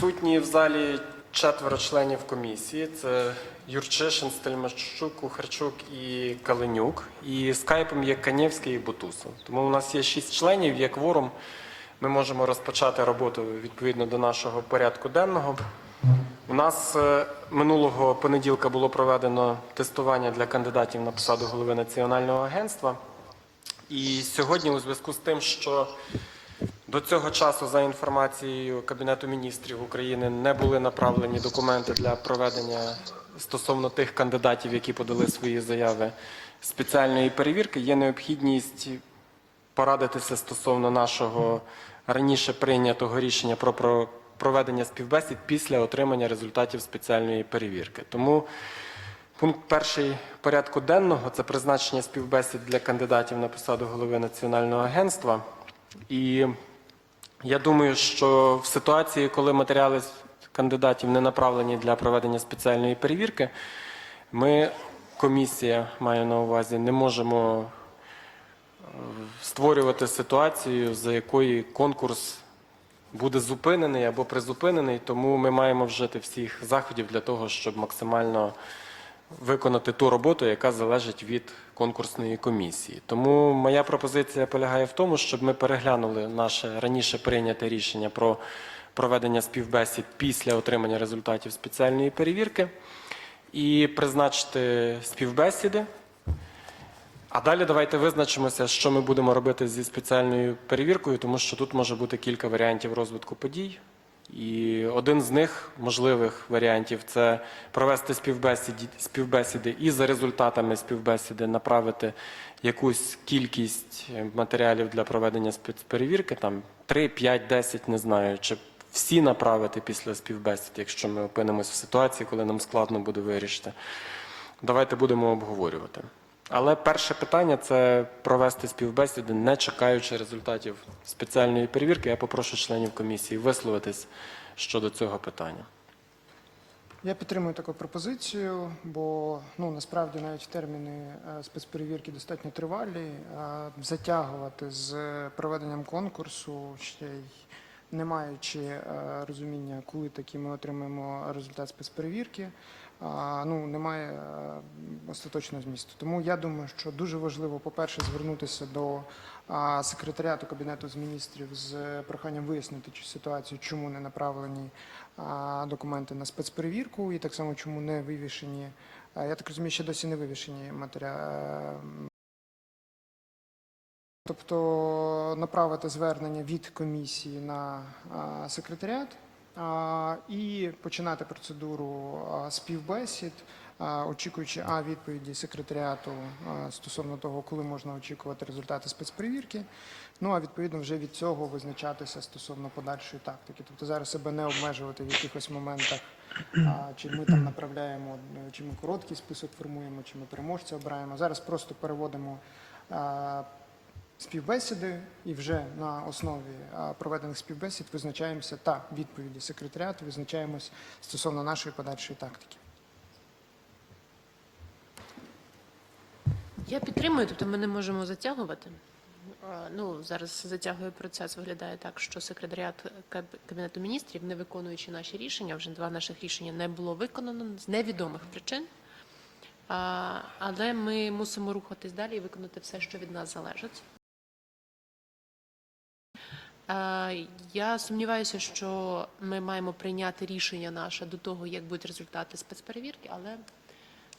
Присутні в залі четверо членів комісії. Це Юрчишин, Стельмашчук, Кухарчук і Каленюк. І скайпом є Канєвський і Бутусов. Тому у нас є шість членів, є кворум. Ми можемо розпочати роботу відповідно до нашого порядку денного. У нас е, минулого понеділка було проведено тестування для кандидатів на посаду голови національного агентства. І сьогодні, у зв'язку з тим, що до цього часу, за інформацією Кабінету міністрів України, не були направлені документи для проведення стосовно тих кандидатів, які подали свої заяви спеціальної перевірки. Є необхідність порадитися стосовно нашого раніше прийнятого рішення про про проведення співбесід після отримання результатів спеціальної перевірки. Тому Пункт перший порядку денного це призначення співбесід для кандидатів на посаду голови національного агентства. І я думаю, що в ситуації, коли матеріали кандидатів не направлені для проведення спеціальної перевірки, ми, комісія маю на увазі, не можемо е, створювати ситуацію, за якої конкурс буде зупинений або призупинений, тому ми маємо вжити всіх заходів для того, щоб максимально виконати ту роботу, яка залежить від конкурсної комісії. Тому моя пропозиція полягає в тому, щоб ми переглянули наше раніше прийняте рішення про проведення співбесід після отримання результатів спеціальної перевірки і призначити співбесіди. А далі давайте визначимося, що ми будемо робити зі спеціальною перевіркою, тому що тут може бути кілька варіантів розвитку подій. І один з них можливих варіантів це провести співбесіді, співбесіди і за результатами співбесіди направити якусь кількість е, матеріалів для проведення спецперевірки, там 3, 5, 10, не знаю, чи всі направити після співбесід, якщо ми опинимось в ситуації, коли нам складно буде вирішити. Давайте будемо обговорювати. Але перше питання це провести співбесіди, не чекаючи результатів спеціальної перевірки. Я попрошу членів комісії висловитись щодо цього питання. Я підтримую таку пропозицію, бо ну насправді навіть терміни е, спецперевірки достатньо тривалі. Затягувати з проведенням конкурсу ще й не маючи е, розуміння, коли таки ми отримаємо результат спецперевірки, а, ну немає е, остаточного змісту. Тому я думаю, що дуже важливо, по-перше, звернутися до секретаріату кабінету з міністрів з проханням вияснити цю ситуацію, чому не направлені документи на спецперевірку, і так само чому не вивішені. Я так розумію, ще досі не вивішені матеріали. Тобто направити звернення від комісії на секретаріат і починати процедуру співбесід, очікуючи а відповіді секретаріату стосовно того, коли можна очікувати результати спецперевірки. Ну а відповідно вже від цього визначатися стосовно подальшої тактики. Тобто зараз себе не обмежувати в якихось моментах, чи ми там направляємо, чи ми короткий список формуємо, чи ми переможця обираємо. Зараз просто переводимо. Співбесіди, і вже на основі проведених співбесід визначаємося та відповіді секретаріату, визначаємось стосовно нашої подальшої тактики. Я підтримую, тобто ми не можемо затягувати. Ну, зараз затягує процес, виглядає так, що секретаріат Кабінету міністрів, не виконуючи наші рішення, вже два наших рішення не було виконано з невідомих причин. Але ми мусимо рухатись далі і виконати все, що від нас залежить. А, Я сумніваюся, що ми маємо прийняти рішення наше до того, як будуть результати спецперевірки, але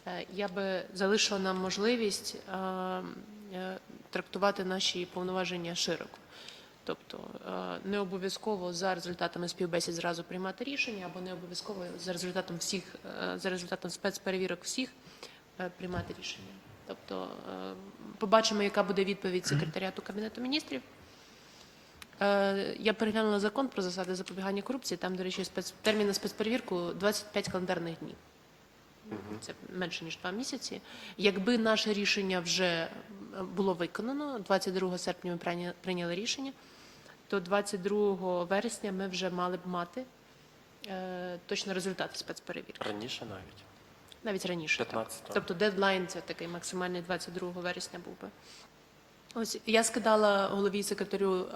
Е, Я би залишила нам можливість е, е, трактувати наші повноваження широко. Тобто е, не обов'язково за результатами співбесід зразу приймати рішення, або не обов'язково за результатом всіх е, за результатом спецперевірок всіх е, приймати рішення. Тобто е, побачимо, яка буде відповідь секретаріату кабінету міністрів. Е, Я переглянула закон про засади запобігання корупції. Там, до речі, спец... термін на спецперевірку 25 календарних днів. Це менше ніж два місяці. Якби наше рішення вже е, було виконано, 22 серпня ми прийняли рішення, то 22 вересня ми вже мали б мати е, точно результати спецперевірки. Раніше навіть. Навіть раніше. 15-го. Тобто дедлайн це такий максимальний 22 вересня був би. Ось я скидала голові секретарю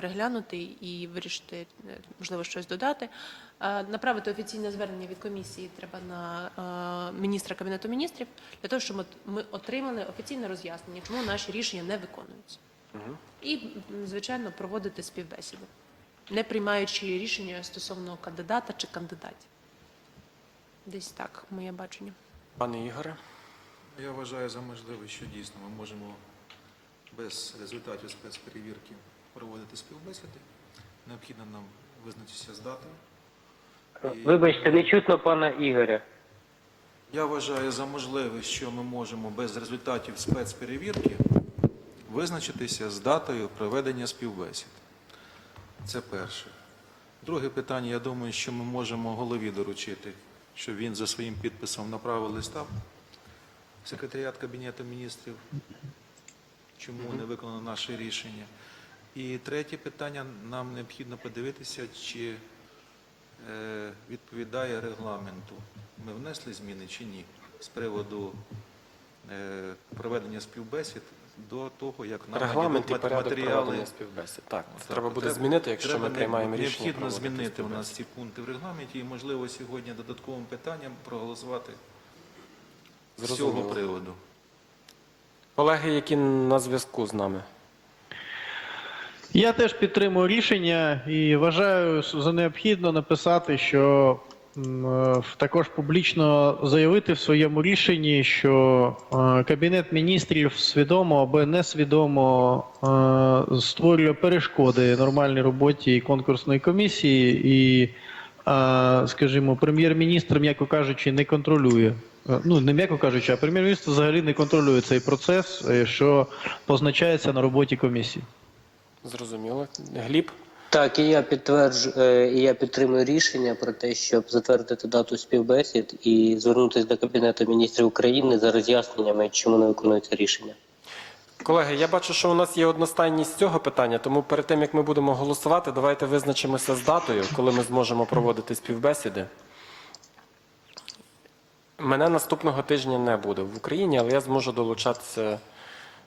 переглянути і вирішити, е, можливо, щось додати. Е, Направити офіційне звернення від комісії треба на е, міністра кабінету міністрів для того, щоб ми отримали офіційне роз'яснення, чому наші рішення не виконуються. І, звичайно, проводити співбесіди, не приймаючи рішення стосовно кандидата чи кандидатів. Десь так, моє бачення. Пане Ігоре, Я вважаю за можливе, що дійсно ми можемо без результатів спецперевірки проводити співбесіди. Необхідно нам визначитися з датою. І Вибачте, не чутно пана Ігоря. Я вважаю за можливе, що ми можемо без результатів спецперевірки визначитися з датою проведення співбесід. Це перше. Друге питання, я думаю, що ми можемо голові доручити, щоб він за своїм підписом направив листа в секретаріат Кабінету міністрів, чому не виконано наше рішення. І третє питання, нам необхідно подивитися, чи е, відповідає регламенту. Ми внесли зміни чи ні з приводу е, проведення співбесід до того, як нам регламент і надійдуть порядок матеріали. співбесід. Так, Так, треба буде треба- змінити, якщо треба ми приймаємо рішення. Необхідно проводити змінити у нас ці пункти в регламенті і, можливо, сьогодні додатковим питанням проголосувати з цього Зрозуміло. приводу. Колеги, які на зв'язку з нами. Я теж підтримую рішення і вважаю за необхідно написати, що е, також публічно заявити в своєму рішенні, що е, Кабінет міністрів свідомо або несвідомо е, створює перешкоди нормальній роботі конкурсної комісії і, скажімо, прем'єр-міністр, м'яко кажучи, не контролює. Ну, не м'яко кажучи, а прем'єр-міністр взагалі не контролює цей процес, що позначається на роботі комісії. Зрозуміло. Гліб? Так, і я підтверджу, е, і я підтримую рішення про те, щоб затвердити дату співбесід і звернутися до Кабінету міністрів України за роз'ясненнями, чому не виконується рішення. Колеги, я бачу, що у нас є одностайність цього питання, тому перед тим як ми будемо голосувати, давайте визначимося з датою, коли ми зможемо проводити співбесіди. Мене наступного тижня не буде в Україні, але я зможу долучатися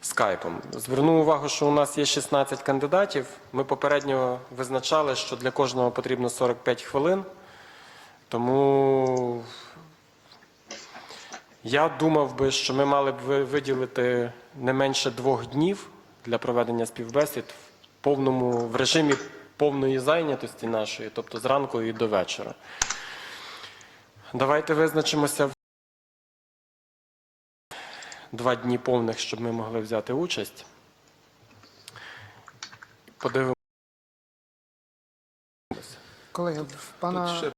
скайпом. Зверну увагу, що у нас є 16 кандидатів. Ми попередньо визначали, що для кожного потрібно 45 хвилин. Тому я думав би, що ми мали б виділити не менше двох днів для проведення співбесід в повному в режимі повної зайнятості нашої, тобто зранку і до вечора. Давайте визначимося два дні повних, щоб ми могли взяти участь. Подивимося. Колеги, в пана ще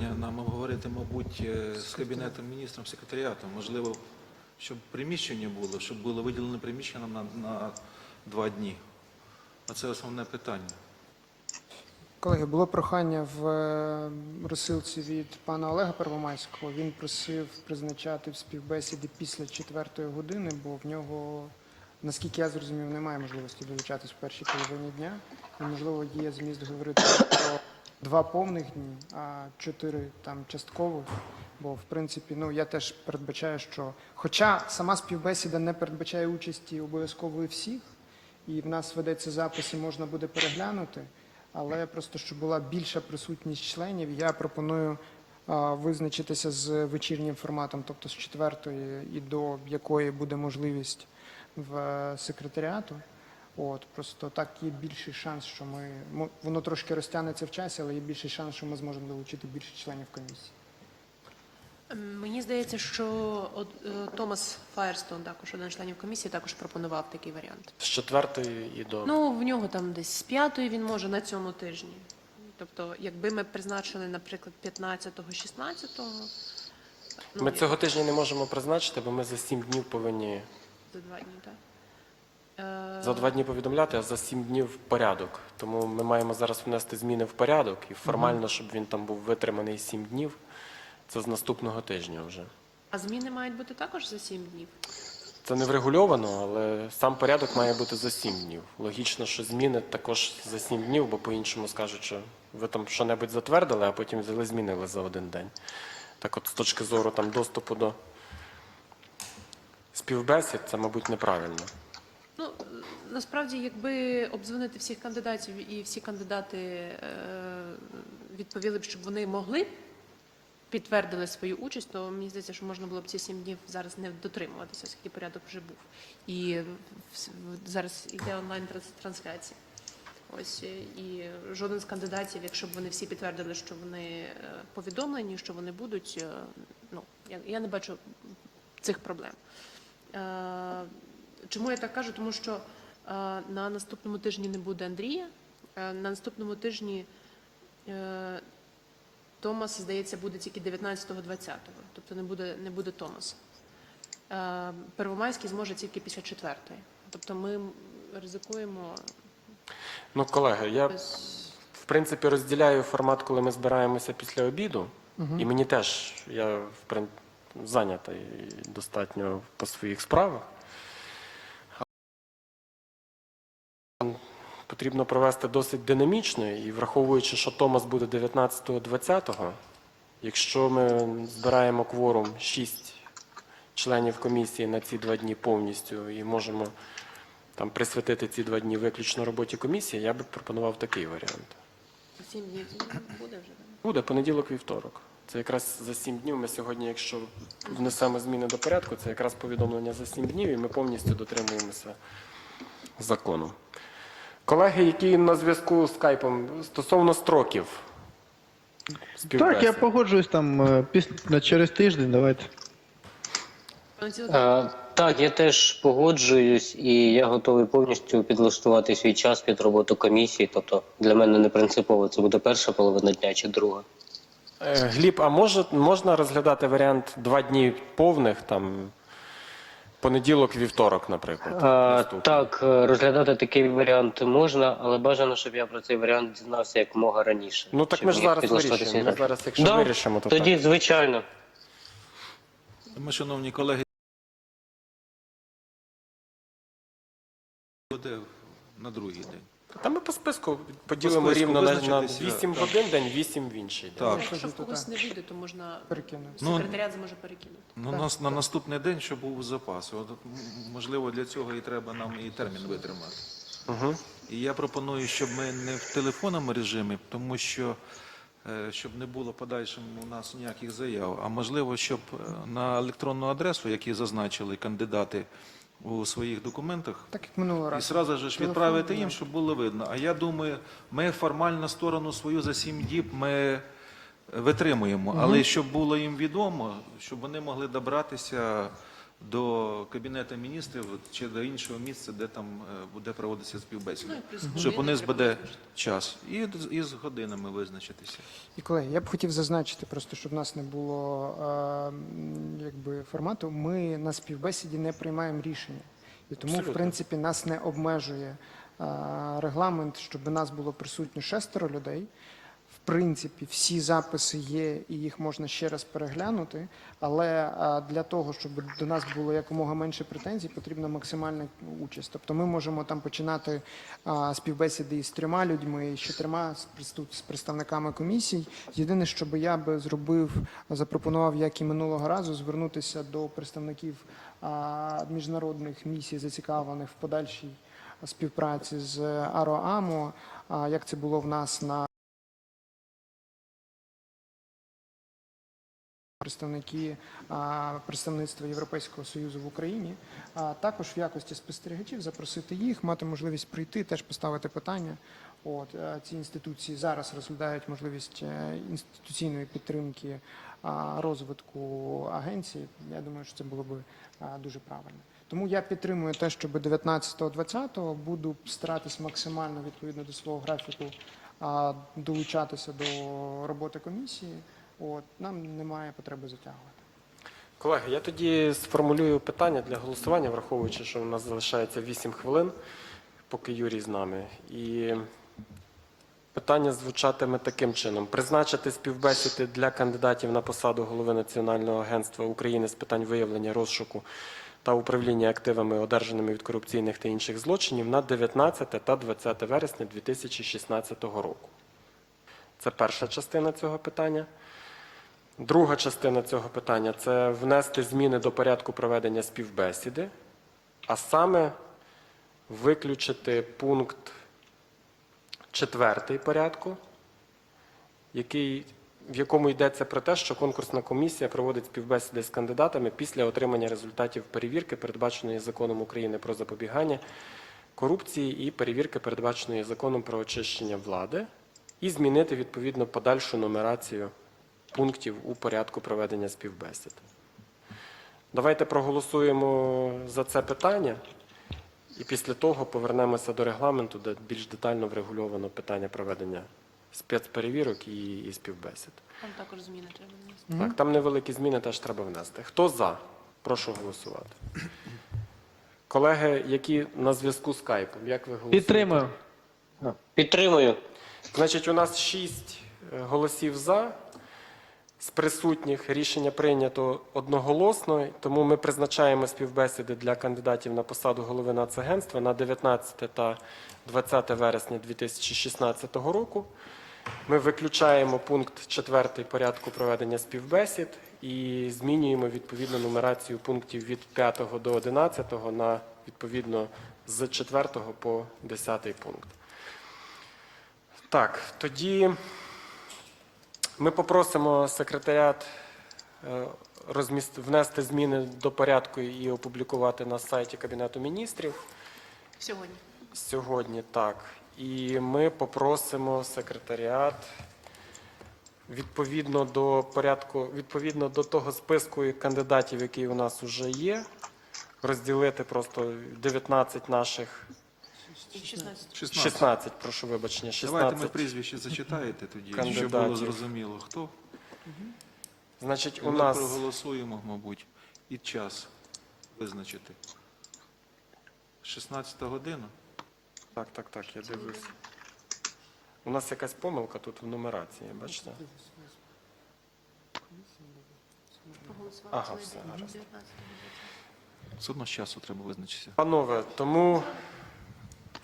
нам обговорити, мабуть, е, з Кабінетом міністром, секретаріатом. Можливо, щоб приміщення було, щоб було виділено приміщення на, на два дні. А це основне питання. Колеги, було прохання в е, розсилці від пана Олега Первомайського. Він просив призначати в співбесіди після четвертої години, бо в нього, наскільки я зрозумів, немає можливості долучатись в першій половині дня. І, можливо, є зміст говорити про два повних дні, а чотири там часткових. Бо, в принципі, ну я теж передбачаю, що, хоча сама співбесіда не передбачає участі обов'язкової всіх, і в нас ведеться запис, і можна буде переглянути. Але просто щоб була більша присутність членів, я пропоную визначитися з вечірнім форматом, тобто з четвертої і до якої буде можливість в е, секретаріату. От просто так є більший шанс, що ми воно трошки розтягнеться в часі, але є більший шанс, що ми зможемо долучити більше членів комісії. Мені здається, що от, е, Томас Фаєрстон, також один з членів комісії, також пропонував такий варіант. З четвертої і до. Ну, в нього там десь з п'ятої він може на цьому тижні. Тобто, якби ми призначили, наприклад, 15-го, 16-го, ну, Ми я- цього тижня не можемо призначити, бо ми за сім днів повинні за два дні, так. Е, за два дні повідомляти, а за сім днів порядок. Тому ми маємо зараз внести зміни в порядок і формально, щоб він там був витриманий сім днів. Це з наступного тижня вже. А зміни мають бути також за сім днів. Це не врегульовано, але сам порядок має бути за сім днів. Логічно, що зміни також за сім днів, бо по-іншому скажуть, що ви там що-небудь затвердили, а потім взяли змінили за один день. Так от, з точки зору там, доступу до співбесід, це, мабуть, неправильно. Ну, насправді, якби обдзвонити всіх кандидатів і всі кандидати е, відповіли б, щоб вони могли підтвердили свою участь, то мені здається, що можна було б ці сім днів зараз не дотримуватися, оскільки порядок вже був. І зараз йде онлайн транс- трансляція. Ось е, і жоден з кандидатів, якщо б вони всі підтвердили, що вони е, повідомлені, що вони будуть, е, ну я, я не бачу цих проблем. Чому я так кажу? Тому що на наступному тижні не буде Андрія. На наступному тижні Томас, здається, буде тільки 19-20, тобто не буде, не буде Томаса. Е, Первомайський зможе тільки після четвертої. Тобто ми ризикуємо Ну, колеги, я в принципі розділяю формат, коли ми збираємося після обіду. І мені теж я в прин- зайнятий достатньо по своїх справах. Потрібно провести досить динамічно, і враховуючи, що Томас буде 19-20, якщо ми збираємо кворум 6 членів комісії на ці два дні повністю і можемо там присвятити ці два дні виключно роботі комісії, я би пропонував такий варіант. Сім днів буде вже. Буде понеділок, вівторок. Це якраз за сім днів. Ми сьогодні, якщо внесемо зміни до порядку, це якраз повідомлення за сім днів, і ми повністю дотримуємося закону. Колеги, які на зв'язку з скайпом стосовно строків. Так, я погоджуюсь там е, після через тиждень. Давайте. Е, так, я теж погоджуюсь, і я готовий повністю підлаштувати свій час під роботу комісії. Тобто для мене не принципово, це буде перша половина дня чи друга. Е, Гліб, а може, можна розглядати варіант два дні повних, там понеділок, вівторок, наприклад? А, так, е, розглядати такий варіант можна, але бажано, щоб я про цей варіант дізнався якомога раніше. Ну так щоб ми ж зараз вирішимо. Ми зараз, якщо Да, вирішимо, то Тоді, так. звичайно. Ми, шановні колеги, буде на другий день. Та ми по списку поділимо списку рівно на, на визначитися, 8 в так. один день, 8 в інший день. Так. Якщо в когось не вийде, то можна Перекинути. Ну, секретаріат зможе перекинути. Ну, нас на наступний день, щоб був запас. От, м, можливо, для цього і треба нам і термін витримати. Угу. І я пропоную, щоб ми не в телефонному режимі, тому що е, щоб не було подальшим у нас ніяких заяв, а можливо, щоб е, на електронну адресу, які зазначили кандидати у своїх документах, Так як минулого і разу. сразу ж Телефон, відправити їм, щоб було видно. А я думаю, ми формально сторону свою за сім діб ми витримуємо, але щоб було їм відомо, щоб вони могли добратися до кабінету міністрів чи до іншого місця, де там е, буде проводитися співбесіда, Ну, щоб у них буде час і, і з годинами визначитися. І колеги, я б хотів зазначити, просто щоб в нас не було е, якби формату. Ми на співбесіді не приймаємо рішення, і тому, в принципі, нас не обмежує е, регламент, щоб у нас було присутньо шестеро людей. Принципі, всі записи є, і їх можна ще раз переглянути. Але для того, щоб до нас було якомога менше претензій, потрібна максимальна участь. Тобто ми можемо там починати співбесіди із трьома людьми, з чотирма з представниками комісій. Єдине, що би я би зробив, запропонував, як і минулого разу, звернутися до представників міжнародних місій, зацікавлених в подальшій співпраці з АРОАМО, як це було в нас на представники представництва Європейського союзу в Україні, а також в якості спостерігачів запросити їх, мати можливість прийти, теж поставити питання. От е, ці інституції зараз розглядають можливість е, інституційної підтримки розвитку агенції. Я думаю, що це було би дуже правильно. Тому я підтримую те, щоб 19-20 буду старатись максимально відповідно до свого графіку долучатися до роботи комісії. От нам немає потреби затягувати. Колеги, я тоді сформулюю питання для голосування, враховуючи, що у нас залишається 8 хвилин, поки Юрій з нами. І питання звучатиме таким чином: призначити співбесіди для кандидатів на посаду голови Національного агентства України з питань виявлення розшуку та управління активами, одержаними від корупційних та інших злочинів на 19 та 20 вересня 2016 року. Це перша частина цього питання. Друга частина цього питання це внести зміни до порядку проведення співбесіди, а саме виключити пункт четвертий порядку, який, в якому йдеться про те, що конкурсна комісія проводить співбесіди з кандидатами після отримання результатів перевірки, передбаченої законом України про запобігання корупції і перевірки, передбаченої законом про очищення влади, і змінити відповідно подальшу нумерацію пунктів у порядку проведення співбесід. Давайте проголосуємо за це питання, і після того повернемося до регламенту, де більш детально врегульовано питання проведення спецперевірок і, і співбесід. Там також зміни треба внести. Так, там невеликі зміни теж треба внести. Хто за? Прошу голосувати. Колеги, які на зв'язку з скайпом, як ви голосуєте? Підтримую. Підтримую. Значить, у нас шість е, голосів за. З присутніх рішення прийнято одноголосно, тому ми призначаємо співбесіди для кандидатів на посаду голови Нацагентства на 19 та 20 вересня 2016 року. Ми виключаємо пункт 4 порядку проведення співбесід і змінюємо відповідно нумерацію пунктів від 5 до 11 на відповідно з 4 по 10 пункт. Так, тоді ми попросимо секретаріат е, розміст... внести зміни до порядку і опублікувати на сайті Кабінету міністрів Сьогодні. сьогодні. Так. І ми попросимо секретаріат відповідно до порядку, відповідно до того списку кандидатів, який у нас вже є, розділити просто 19 наших 16. 16. 16, прошу вибачення, 16. Давайте ми прізвище зачитаєте тоді, щоб було Кандидатів. зрозуміло, хто. Значить, у ми нас проголосуємо, мабуть, і час визначити. 16 година. Так, так, так, я дивлюсь. У нас якась помилка тут в нумерації, бачите? Ага, все, гаразд. 19 Все одно з часу треба визначитися. Панове, тому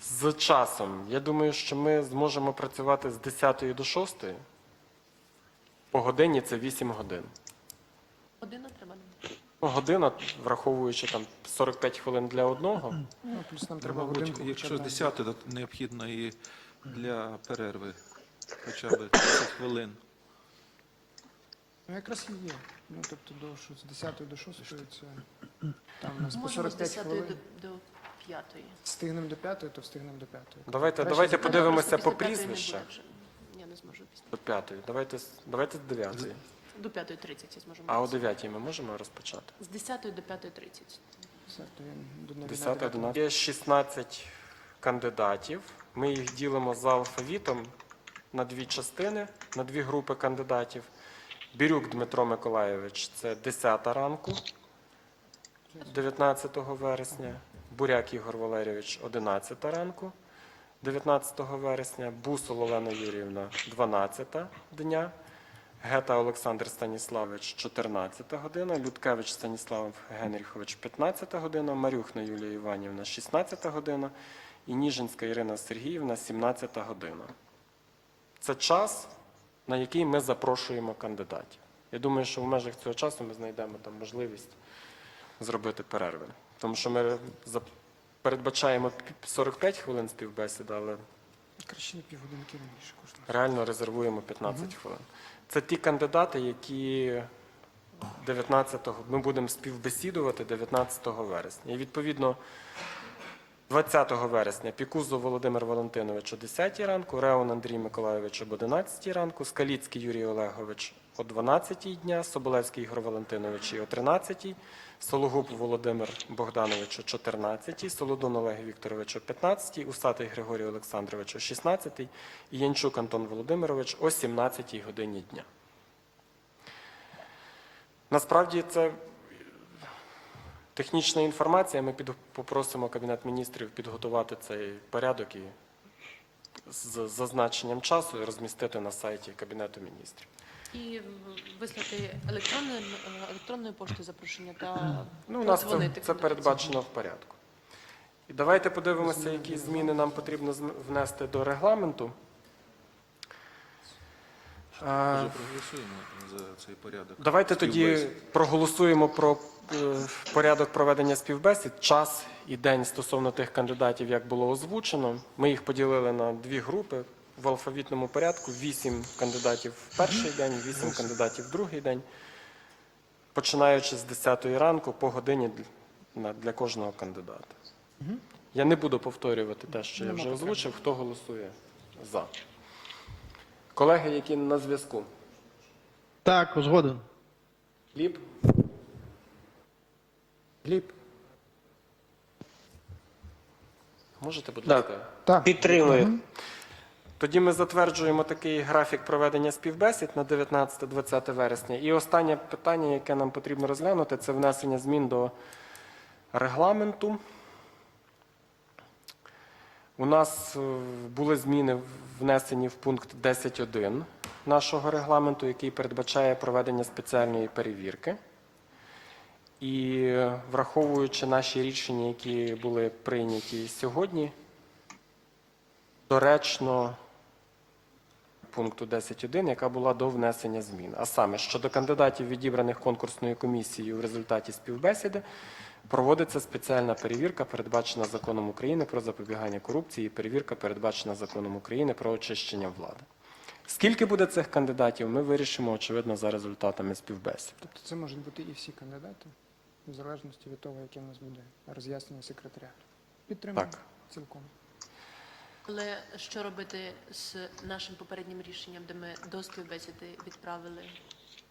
з часом, я думаю, що ми зможемо працювати з 10 до 6. По годині це 8 годин. Година треба. Ну, година, враховуючи там 45 хвилин для одного. Ну, плюс нам Ну, треба мабуть, годинку. якщо з 10, то необхідно і для перерви хоча б 30 хвилин. Ну, якраз і є. Ну, тобто до, з 10 до 6 це там у нас по Можемо з 45 10 хвилин. до, до 5. Встигнемо до 5, то встигнемо до 5. Давайте, Краще давайте з- подивимося по прізвищах. Я не зможу після. До 5. Давайте, з- давайте з 9. До 5.30 я зможу. А о 9 ми можемо розпочати? З 10 до 5.30. Все, то я до на 10, дев'яту. 11. Є 16 кандидатів. Ми їх ділимо за алфавітом на дві частини, на дві групи кандидатів. Бірюк Дмитро Миколайович це 10 ранку, 19 вересня. Буряк Ігор Валерійович 11 ранку, 19 вересня. Бусол Олена Юріївна 12 дня. Гета Олександр Станіславович 14 година, Людкевич Станіслав Генріхович 15 година, Марюхна Юлія Іванівна 16 година і Ніжинська Ірина Сергіївна 17 година. Це час, на який ми запрошуємо кандидатів. Я думаю, що в межах цього часу ми знайдемо там можливість зробити перерви. Тому що ми передбачаємо 45 хвилин співбесіди, але Краще на півгодинки раніше кожного. реально резервуємо 15 хвилин. Це ті кандидати, які 19-го ми будемо співбесідувати 19 вересня. І відповідно 20 вересня Пікузов Володимир Валентинович о 10 ранку, Реон Андрій Миколайович об 11 ранку, Скаліцький Юрій Олегович о 12 дня, Соболевський Ігор Валентинович і о 13, Сологуб Володимир Богданович о 14, Солодун Олег Вікторович о 15, Усатий Григорій Олександрович о 16 і Янчук Антон Володимирович о 17 годині дня. Насправді це технічна інформація. Ми під, попросимо Кабінет міністрів підготувати цей порядок і з зазначенням часу розмістити на сайті Кабінету міністрів. І вислати електронним, е, електронною поштою запрошення та Ну, у нас це, це передбачено в порядку. І давайте подивимося, які зміни нам потрібно внести до регламенту. А, Може, проголосуємо за цей порядок. Давайте тоді проголосуємо про е, порядок проведення співбесід, час і день стосовно тих кандидатів, як було озвучено. Ми їх поділили на дві групи в алфавітному порядку: вісім кандидатів в перший день, вісім кандидатів в другий день, починаючи з 10 ранку по годині для- кожного кандидата. Я не буду повторювати те, що я вже озвучив, хто голосує за. Колеги, які на зв'язку. Так, згоден. Ліп, Гліб. можете, будь ласка? Так. Підтримую. Тоді ми затверджуємо такий графік проведення співбесід на 19-20 вересня. І останнє питання, яке нам потрібно розглянути, це внесення змін до регламенту. У нас е, були зміни внесені в пункт 10.1 нашого регламенту, який передбачає проведення спеціальної перевірки. І е, враховуючи наші рішення, які були прийняті сьогодні, доречно пункту 10.1, яка була до внесення змін. А саме, щодо кандидатів, відібраних конкурсною комісією в результаті співбесіди, проводиться спеціальна перевірка, передбачена законом України про запобігання корупції, і перевірка, передбачена законом України про очищення влади. Скільки буде цих кандидатів, ми вирішимо, очевидно, за результатами співбесід. Тобто це можуть бути і всі кандидати, в залежності від того, яке в нас буде роз'яснення секретаріату. Підтримую Так. цілком. Але що робити з нашим попереднім рішенням, де ми до співбесіди відправили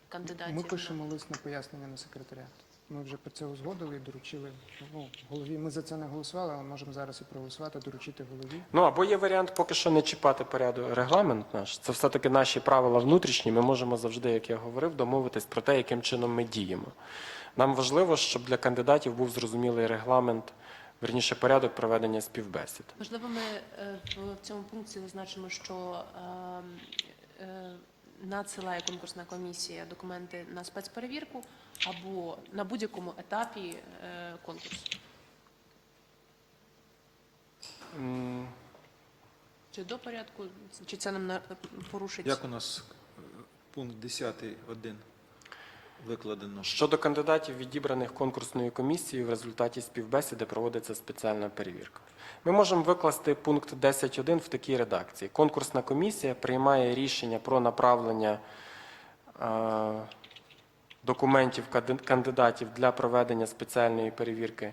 кандидатів? Ми на- пишемо лист на пояснення на секретаріат. Ми вже про це узгодили і доручили ну, голові. Ми за це не голосували, але можемо зараз і проголосувати, доручити голові. Ну або є варіант поки що не чіпати порядок регламент наш. Це все-таки наші правила внутрішні. Ми можемо завжди, як я говорив, домовитись про те, яким чином ми діємо. Нам важливо, щоб для кандидатів був зрозумілий регламент, верніше порядок проведення співбесід. Можливо, ми е, в цьому пункті зазначимо, що е, е, надсилає конкурсна комісія документи на спецперевірку або на будь-якому етапі конкурсу. Чи до порядку, чи це нам на- порушить? Як у нас пункт 10.1 викладено? Щодо кандидатів, відібраних конкурсною комісією, в результаті співбесіди проводиться спеціальна перевірка. Ми можемо викласти пункт 10.1 в такій редакції. Конкурсна комісія приймає рішення про направлення е, документів кандидатів для проведення спеціальної перевірки,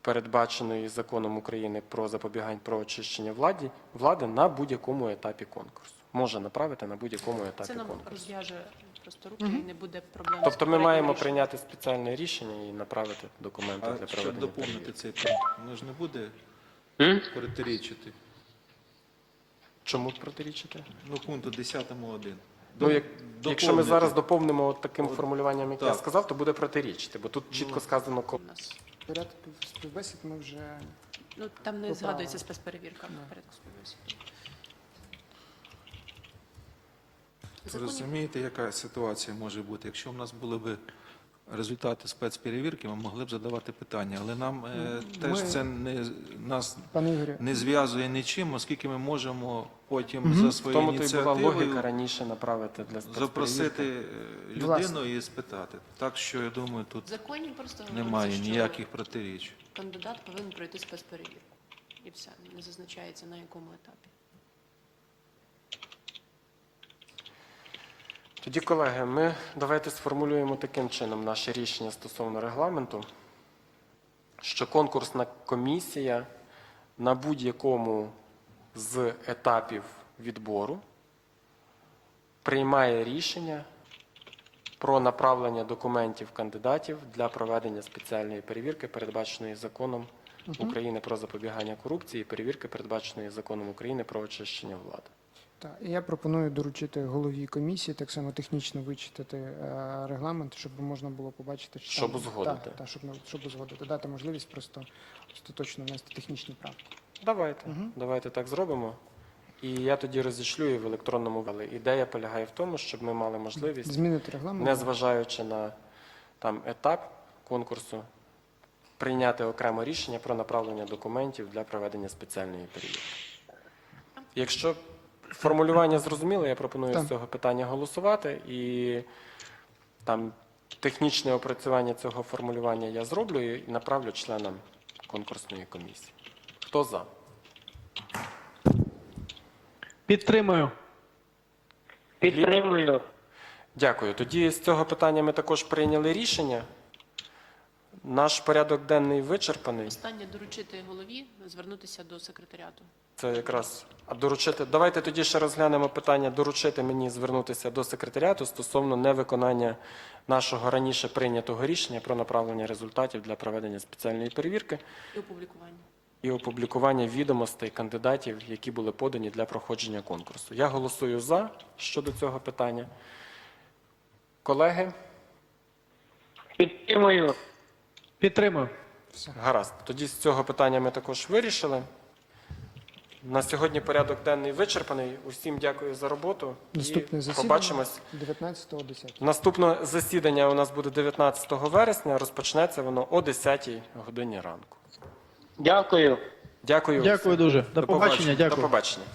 передбаченої законом України про запобігання про очищення владі, влади на будь-якому етапі конкурсу. Може направити на будь-якому етапі Це нам конкурсу. розв'яже просто руки і не буде проблем. Тобто ми маємо прийняти спеціальне рішення і направити документи для А щоб проведення доповнити перевірки. цей пункт, воно ж не буде М? протирічити. Чому протирічити? Ну, пункту 10.1. Ну, як, якщо ми зараз доповнимо от таким От, формулюванням, як я так. сказав, то буде протирічити, бо тут чітко Ну, сказано, коли. У нас. Порядок співбесід ми вже Ну, там не згадується спецперевірка Ну. в порядку співбесіди. Ви Законів- розумієте, яка ситуація може бути? Якщо в нас були б результати спецперевірки, ми могли б задавати питання, але нам е, теж це не нас не зв'язує нічим, оскільки ми можемо потім за В тому своєю то була логіка раніше направити для спецперевірки. запросити людину Власне. і спитати. Так що я думаю, тут законі просто немає говориться, що ніяких протиріч. кандидат повинен пройти спецперевірку. І все, не зазначається на якому етапі. Тоді, колеги, ми давайте сформулюємо таким чином наше рішення стосовно регламенту, що конкурсна комісія на будь-якому з етапів відбору приймає рішення про направлення документів кандидатів для проведення спеціальної перевірки, передбаченої законом України про запобігання корупції, і перевірки, передбаченої законом України про очищення влади. Так, і я пропоную доручити голові комісії так само технічно вичитати е, регламент, щоб можна було побачити, що Щоб узгодити. Так, так, щоб, ми- щоб узгодити, дати можливість просто остаточно внести технічні правки. Давайте, Мгм. давайте так зробимо. І я тоді розішлю її в електронному але ідея полягає в тому, щоб ми мали можливість, Змінити регламент. не зважаючи на там етап конкурсу, прийняти окремо рішення про направлення документів для проведення спеціальної перевірки. Якщо формулювання зрозуміло, я пропоную Так. з цього питання голосувати і там технічне опрацювання цього формулювання я зроблю і направлю членам конкурсної комісії. Хто за? Підтримую. Підтримую. Дякую. Тоді з цього питання ми також прийняли рішення. Наш порядок денний вичерпаний. Останнє доручити голові звернутися до секретаріату. Це якраз а доручити. Давайте тоді ще розглянемо питання доручити мені звернутися до секретаріату стосовно невиконання нашого раніше прийнятого рішення про направлення результатів для проведення спеціальної перевірки І опублікування. і опублікування відомостей кандидатів, які були подані для проходження конкурсу. Я голосую за щодо цього питання. Колеги, Підтримую. Підтримую. гаразд. Тоді з цього питання ми також вирішили. На сьогодні порядок денний вичерпаний. Усім дякую за роботу. Наступне і засідання побачимось. 19.10. Наступне засідання у нас буде 19 вересня. Розпочнеться воно о 10 годині ранку. Дякую. Дякую. Дякую всім. дуже. До побачення, дякую. До побачення.